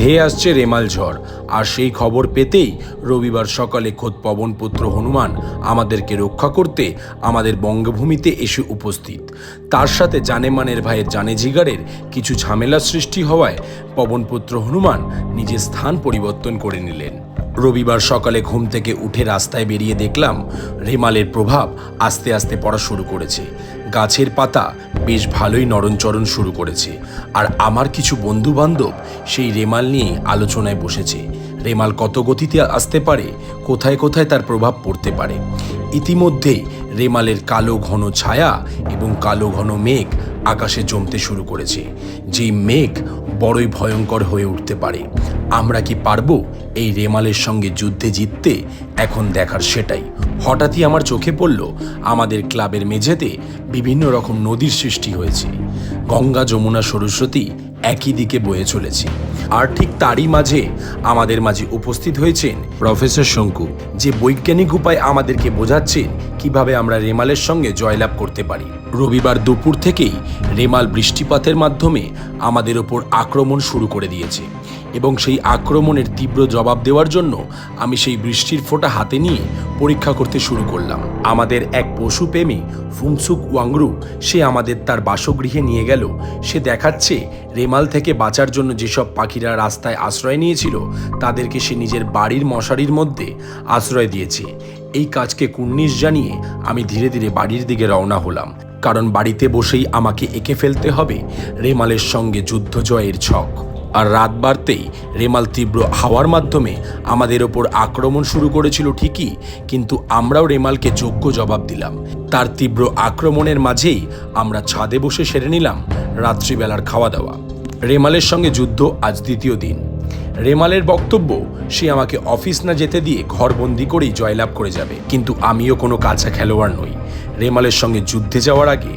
ধেয়ে আসছে রেমাল ঝড়। আর সেই খবর পেতেই রবিবার সকালে খোদ পবনপুত্র হনুমান আমাদেরকে রক্ষা করতে আমাদের বঙ্গভূমিতে এসে উপস্থিত। তার সাথে জানেমানের ভাইয়ের জানে জিগারের কিছু ঝামেলা সৃষ্টি হওয়ায় পবনপুত্র হনুমান নিজের স্থান পরিবর্তন করে নিলেন। রবিবার সকালে ঘুম থেকে উঠে রাস্তায় বেরিয়ে দেখলাম রেমালের প্রভাব আস্তে আস্তে পড়া শুরু করেছে। গাছের পাতা বেশ ভালোই নরণচরণ শুরু করেছে। আর আমার কিছু বন্ধু বান্ধব সেই রেমাল নিয়ে আলোচনায় বসেছে। রেমাল কত গতিতে আসতে পারে, কোথায় কোথায় তার প্রভাব পড়তে পারে? ইতিমধ্যেই রেমালের কালো ঘন ছায়া এবং কালো ঘন মেঘ আকাশে জমতে শুরু করেছে। যেই মেঘ বড়ই ভয়ঙ্কর হয়ে উঠতে পারে। আমরা কি পারব এই রেমালের সঙ্গে যুদ্ধে জিততে? এখন দেখার সেটাই। হঠাৎই আমার চোখে পড়ল, আমাদের ক্লাবের মেঝেতে বিভিন্ন রকম নদীর সৃষ্টি হয়েছে। গঙ্গা, যমুনা, সরস্বতী একই দিকে বয়ে চলেছে। আর ঠিক তারই মাঝে আমাদের মাঝে উপস্থিত হয়েছেন প্রফেসর শঙ্কু, যে বৈজ্ঞানিক উপায় আমাদেরকে বোঝাচ্ছেন কীভাবে আমরা রেমালের সঙ্গে জয়লাভ করতে পারি। রবিবার দুপুর থেকেই রেমাল বৃষ্টিপাতের মাধ্যমে আমাদের ওপর আক্রমণ শুরু করে দিয়েছে। এবং সেই আক্রমণের তীব্র জবাব দেওয়ার জন্য আমি সেই বৃষ্টির ফোঁটা হাতে নিয়ে পরীক্ষা করতে শুরু করলাম। আমাদের এক পশুপ্রেমী ফুংসুক ওয়াংরু, সে আমাদের তার বাসগৃহে নিয়ে গেল। সে দেখাচ্ছে রেমাল থেকে বাঁচার জন্য যেসব পাখিরা রাস্তায় আশ্রয় নিয়েছিল, তাদেরকে সে নিজের বাড়ির মশারির মধ্যে আশ্রয় দিয়েছে। এই কাজকে কুর্নিশ জানিয়ে আমি ধীরে ধীরে বাড়ির দিকে রওনা হলাম। কারণ বাড়িতে বসেই আমাকে এঁকে ফেলতে হবে রেমালের সঙ্গে যুদ্ধ জয়ের ছক। আর রাত বাড়তেই রেমাল তীব্র হাওয়ার মাধ্যমে আমাদের ওপর আক্রমণ শুরু করেছিল ঠিকই, কিন্তু আমরাও রেমালকে যোগ্য জবাব দিলাম। তার তীব্র আক্রমণের মাঝেই আমরা ছাদে বসে সেরে নিলাম রাত্রিবেলার খাওয়া দাওয়া রেমালের সঙ্গে যুদ্ধ আজ দ্বিতীয় দিন। রেমালের বক্তব্য, সে আমাকে অফিস না যেতে দিয়ে ঘরবন্দি করেই জয়লাভ করে যাবে, কিন্তু আমিও কোনো কাঁচা খেলোয়াড় নই। রেমালের সঙ্গে যুদ্ধে যাওয়ার আগে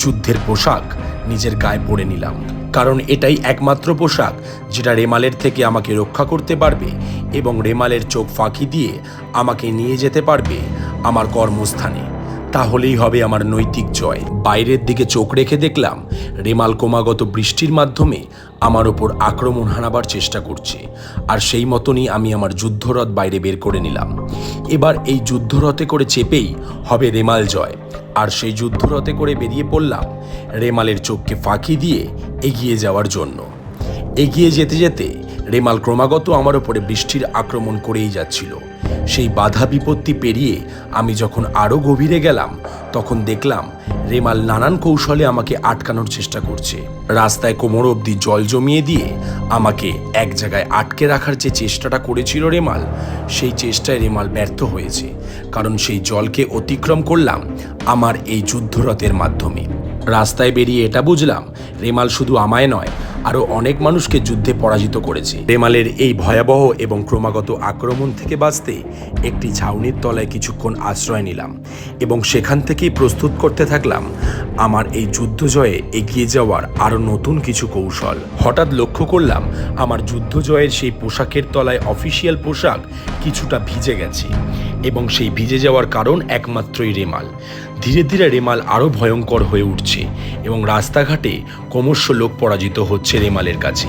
যুদ্ধের পোশাক নিজের গায়ে পরে নিলাম। কারণ এটাই একমাত্র পোশাক যেটা রেমালের থেকে আমাকে রক্ষা করতে পারবে এবং রেমালের চোখ ফাঁকি দিয়ে আমাকে নিয়ে যেতে পারবে আমার কর্মস্থানে। তাহলেই হবে আমার নৈতিক জয়। বাইরের দিকে চোখ রেখে দেখলাম, রেমাল ক্রমাগত বৃষ্টির মাধ্যমে আমার ওপর আক্রমণ হানাবার চেষ্টা করছে। আর সেই মতনই আমি আমার যুদ্ধরথ বাইরে বের করে নিলাম। এবার এই যুদ্ধরথে করে চেপেই হবে রেমাল জয়। আর সেই যুদ্ধরথে করে বেরিয়ে পড়লাম, রেমালের চোখকে ফাঁকি দিয়ে এগিয়ে যাওয়ার জন্য। এগিয়ে যেতে যেতে রেমাল ক্রমাগত আমার ওপরে বৃষ্টির আক্রমণ করেই যাচ্ছিল। সেই বাধা বিপত্তি পেরিয়ে আমি যখন আরও গভীরে গেলাম, তখন দেখলাম রেমাল নানান কৌশলে আমাকে আটকানোর চেষ্টা করছে। রাস্তায় কোমর অবধি জল জমিয়ে দিয়ে আমাকে এক জায়গায় আটকে রাখার যে চেষ্টাটা করেছিল রেমাল, সেই চেষ্টায় রেমাল ব্যর্থ হয়েছে, কারণ সেই জলকে অতিক্রম করলাম আমার এই যুদ্ধরথের মাধ্যমে। রাস্তায় বেরিয়ে এটা বুঝলাম, রেমাল শুধু আমায় নয় আরও অনেক মানুষকে যুদ্ধে পরাজিত করেছে। রেমালের এই ভয়াবহ এবং ক্রমাগত আক্রমণ থেকে বাঁচতে একটি ছাউনির তলায় কিছুক্ষণ আশ্রয় নিলাম এবং সেখান থেকেই প্রস্তুত করতে থাকলাম, আমার এই যুদ্ধ জয়ে এগিয়ে যাওয়ার আরও নতুন কিছু কৌশল। হঠাৎ লক্ষ্য করলাম, আমার যুদ্ধ জয়ের সেই পোশাকের তলায় অফিসিয়াল পোশাক কিছুটা ভিজে গেছে এবং সেই ভিজে যাওয়ার কারণ একমাত্রই রেমাল। ধীরে ধীরে রেমাল আরও ভয়ঙ্কর হয়ে উঠছে এবং রাস্তাঘাটে ক্রমশ লোক পরাজিত হচ্ছে। রেমালের কাছে।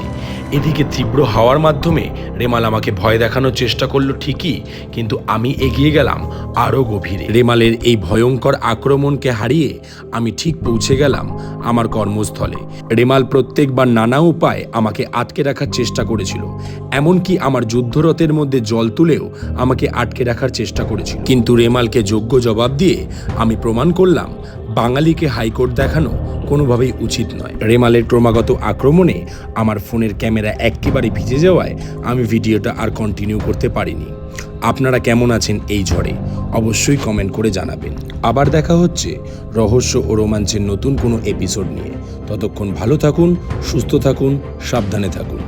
এদিকে তীব্র হাওয়ার মাধ্যমে রেমাল আমাকে ভয় দেখানোর চেষ্টা করল ঠিকই, কিন্তু আমি এগিয়ে গেলাম আরও গভীরে। রেমালের এই ভয়ঙ্কর আক্রমণকে হারিয়ে আমি ঠিক পৌঁছে গেলাম আমার কর্মস্থলে। রেমাল প্রত্যেকবার নানা উপায় আমাকে আটকে রাখার চেষ্টা করেছিল, এমনকি আমার যুদ্ধরথের মধ্যে জল তুলেও আমাকে আটকে রাখার চেষ্টা করেছিল। কিন্তু রেমালকে যোগ্য জবাব দিয়ে আমি প্রমাণ করলাম, বাঙালিকে হাইকোর্ট দেখানো কোনোভাবেই উচিত নয়। রেমালের ক্রমাগত আক্রমণে আমার ফোনের ক্যামেরা একেবারে ভিজে যাওয়ায় আমি ভিডিওটা আর কন্টিনিউ করতে পারিনি। আপনারা কেমন আছেন এই ঝড়ে? অবশ্যই কমেন্ট করে জানাবেন। আবার দেখা হচ্ছে রহস্য ও রোমাঞ্চের নতুন কোনো এপিসোড নিয়ে। ততক্ষণ ভালো থাকুন, সুস্থ থাকুন, সাবধানে থাকুন।